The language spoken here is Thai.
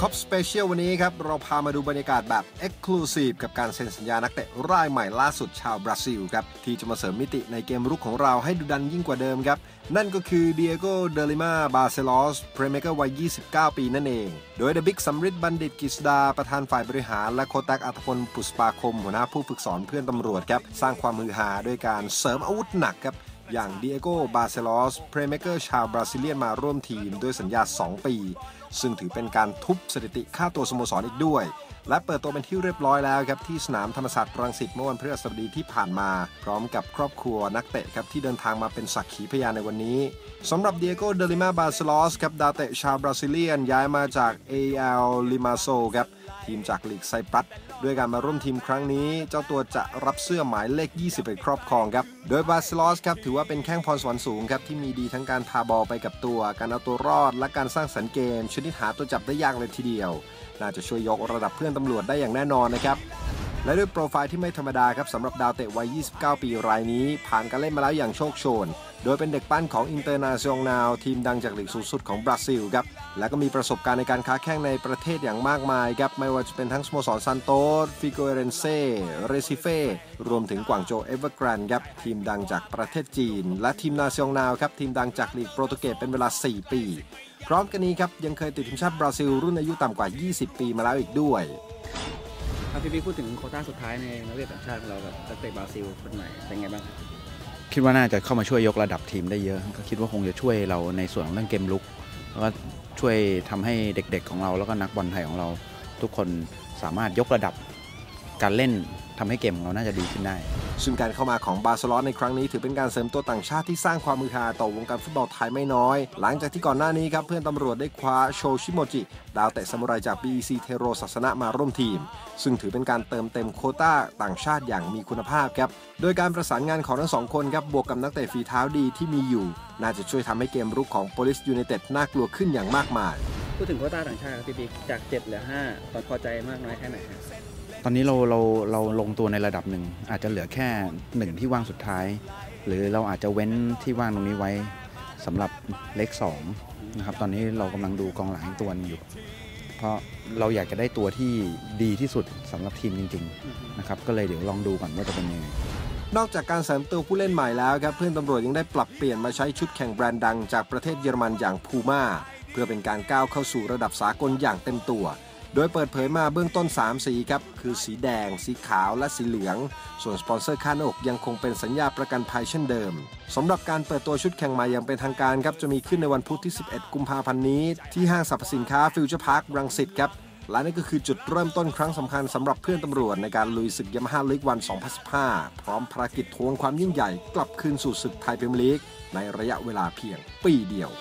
Cup Special วันนี้ครับ เราพามาดูบรรยากาศแบบ Exclusive กับการเซ็นสัญญานักเตะรายใหม่ล่าสุดชาวบราซิลครับ ที่จะมาเสริมมิติในเกมรุกของเราให้ดุดันยิ่งกว่าเดิมครับ นั่นก็คือเดียโกเดลิมาบาเซลอสเพรเมเกอร์วัย 29 ปีนั่นเอง โดยเดอะบิ๊กสำริดบัณฑิตกิษดา ประธานฝ่ายบริหาร และโคตักอัตพลปุสปาคม หัวหน้าผู้ฝึกสอนเพื่อนตำรวจครับสร้างความมือหาด้วยการเสริมอาวุธหนักครับ อย่างเดียโกบาเซลอสเพรเมเกอร์ชาวบราซิเลียนมาร่วมทีมด้วยสัญญา 2 ปี ซึ่งถือเป็นการทุบสถิติค่าตัวสโมสรอีกด้วย และเปิดตัวเป็นที่เรียบร้อยแล้วครับ ที่สนามธรรมศาสตร์รังสิตเมื่อวันพฤหัสบดีที่ผ่านมา พร้อมกับครอบครัวนักเตะครับที่เดินทางมาเป็นสักขีพยานในวันนี้สำหรับเดียโกเดลิมาบาเซลอสครับดาวเตะชาวบราซิเลียนย้ายมาจาก AL Limassol ครับทีมจากลีกไซปรัส ด้วยการมาร่วมทีมครั้งนี้ เจ้าตัวจะรับเสื้อหมายเลข 20ไปครอบครองครับ โดยบาสลอสครับถือว่าเป็นแข้งพรสวรรค์สูงครับที่มีดีทั้งการพาบอลไปกับตัว การเอาตัวรอด และการสร้างสรรค์เกม ชนิดหาตัวจับได้ยากเลยทีเดียว น่าจะช่วยยกระดับเพื่อนตำรวจได้อย่างแน่นอนนะครับ และด้วยโปรไฟล์ที่ไม่ธรรมดาครับสำหรับดาวเตะวัย 29 ปีรายนี้ ผ่านการเล่นมาแล้วอย่างโชคโชน โดยเป็นเด็กปั้นของอินเตอร์นาชั่นแนลทีมดังจากลีกสูงสุดของบราซิลครับ และก็มีประสบการณ์ในการค้าแข่งในประเทศอย่างมากมายครับ ไม่ว่าจะเป็นทั้งสโมสรซันโตสฟิโกเรนเซ่เรซิเฟ่รวมถึงกวางโจเอเวอร์แกรนครับทีมดังจากประเทศจีน และทีมนาชั่นแนลครับทีมดังจากลีกโปรตุเกสเป็นเวลา 4 ปี พร้อมกันนี้ครับยังเคยติดทีมชาติบราซิลรุ่นอายุต่ำกว่า 20 ปีมาแล้วอีกด้วย ครับพี่พี่พูดถึงโคต้าสุดท้ายในนักเตะต่างชาติของเรากับนักเตะบราซิลคนใหม่เป็นไงบ้างครับคิดว่าน่าจะเข้ามาช่วยยกระดับทีมได้เยอะ ก็คิดว่าคงจะช่วยเราในส่วนของเรื่องเกมลุกแล้วก็ช่วยทำให้เด็กๆของเราแล้วก็นักบอลไทยของเรา ทุกคนสามารถยกระดับการเล่นทำให้เกมของเราน่าจะดีขึ้นได้ ซึ่งการเข้ามาของบาร์เซโลนาในครั้งนี้ถือเป็นการเสริมตัวต่างชาติที่สร้างความมือฮาต่อวงการฟุตบอลไทยไม่น้อย หลังจากที่ก่อนหน้านี้ครับเพื่อนตำรวจได้คว้าโชชิโมจิ ดาวเตะสมุไรจาก BEC เทโรศาสนะมาร่วมทีม ซึ่งถือเป็นการเติมเต็มโคต้าต่างชาติอย่างมีคุณภาพครับ โดยการประสานงานของทั้งสองคนครับบวกกับนักเตะฝีเท้าดีที่มีอยู่ น่าจะช่วยทำให้เกมรุกของ Police United น่ากลัวขึ้นอย่างมากมาย พูดถึงโคต้าต่างชาติครับพี่บิ๊กจาก7เหลือ5ตอนพอใจมากน้อยแค่ไหน อนนี้เราเราเราลงตัวในระดับหนึ่ง อาจจะเหลือแค่หนึ่งที่ว่างสุดท้าย หรือเราอาจจะเว้นที่ว่างตรงนี้ไว้สำหรับเลขสองนะครับตอนนี้เรากำลังดูกองหลังตัวนึงอยู่ เพราะเราอยากจะได้ตัวที่ดีที่สุดสำหรับทีมจริงๆนะครับก็เลยเดี๋ยวลองดูก่อนว่าจะเป็นยังไงนอกจากการเสริมตัวผู้เล่นใหม่แล้วครับเพื่อนตำรวจยังได้ปรับเปลี่ยนมาใช้ชุดแข่งแบรนด์ดังจากประเทศเยอรมันอย่างพูม่าเพื่อเป็นการก้าวเข้าสู่ระดับสากลอย่างเต็มตัว โดยเปิดเผยมาเบื้องต้น 3 สีครับ คือสีแดง สีขาวและสีเหลือง ส่วนสปอนเซอร์ค่าหน้าอกยังคงเป็นสัญญาประกันภัยเช่นเดิมสำหรับการเปิดตัวชุดแข่งใหม่อย่างเป็นทางการครับจะมีขึ้นในวันพุธที่ 11 กุมภาพันธ์นี้ ที่ห้างสรรพสินค้าฟิวเจอร์พาร์ครังสิตครับและนี่ก็คือจุดเริ่มต้นครั้งสำคัญสำหรับเพื่อนตำรวจในการลุยศึกยามาฮ่าลีกวัน 2015 พร้อมภารกิจทวงความยิ่งใหญ่ กลับคืนสู่ศึกไทยพรีเมียร์ลีกในระยะเวลาเพียงปีเดียว